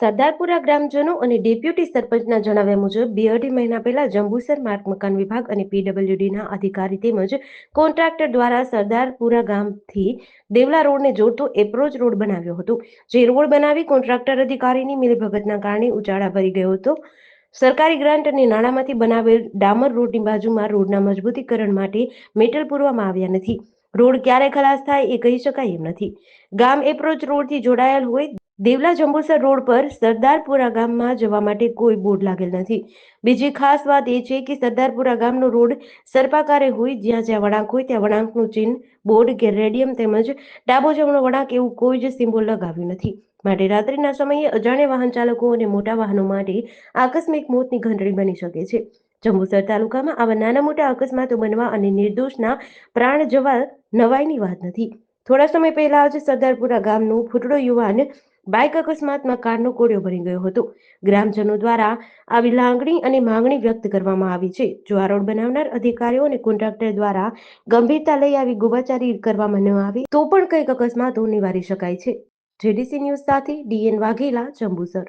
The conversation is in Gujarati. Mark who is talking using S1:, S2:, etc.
S1: સરદારપુરા ગ્રામજનો અને ડેપ્યુટી સરપંચના જણાવ્યા મુજબ, બે અઢી મહિના પહેલા જંબુસર માર્ગ મકાન વિભાગ અને પીડબ્લ્યુડીના અધિકારી તેમજ કોન્ટ્રાક્ટર દ્વારા સરદારપુરા ગામથી દેવલા રોડને જોડતો એપ્રોચ રોડ બનાવ્યો હતો. જે રોડ બનાવી કોન્ટ્રાક્ટર અધિકારીની મિલીભગતના કારણે ઉચાળા ભરી ગયો હતો. સરકારી ગ્રાન્ટ અને નાણાંમાંથી બનાવેલ ડામર રોડની બાજુમાં રોડના મજબૂતીકરણ માટે મેટલ પૂરવામાં આવ્યા નથી. રોડ ક્યારે ખલાસ થાય એ કહી શકાય એમ નથી. ગામ એપ્રોચ રોડથી જોડાયેલ હોય દેવલા જંબુસર રોડ પર સરદારપુરા ગામમાં જવા માટે કોઈ બોર્ડ લાગેલ નથી. બીજી ખાસ વાત એ છે કે સરદારપુરા ગામનો રોડ સર્પાકારે હોય, જ્યાં જ્યાં વળાંક હોય, ત્યાં વળાંકનું ચિહ્ન, બોર્ડ કે રેડિયમ તેમજ ડાબો જમણો વળાંક એવું કોઈ જ સિમ્બોલ લગાવ્યું નથી. માટે રાત્રિના સમયે અજાણ્યા વાહન ચાલકો અને મોટા વાહનો માટે આકસ્મિક મોતની ઘંટડી બની શકે છે. જંબુસર તાલુકામાં આવા નાના મોટા અકસ્માતો બનવા અને નિર્દોષના પ્રાણ જવા નવાઈની વાત નથી. થોડા સમય પહેલા જ સરદારપુરા ગામનો ફૂટડો યુવાન બાઇક અકસ્માતમાં કારનો કોડિયો બની ગયો હતો. ગ્રામજનો દ્વારા આવી લાગણી અને માંગણી વ્યક્ત કરવામાં આવી છે. જો આ રોડ બનાવનાર અધિકારીઓ અને કોન્ટ્રાક્ટર દ્વારા ગંભીરતા લઈ આવી ગુબાચારી કરવામાં ન આવે તો પણ કંઈક અકસ્માતો નિવારી શકાય છે. જેડીસી ન્યૂઝ સાથે ડીએન વાઘેલા, જંબુસર.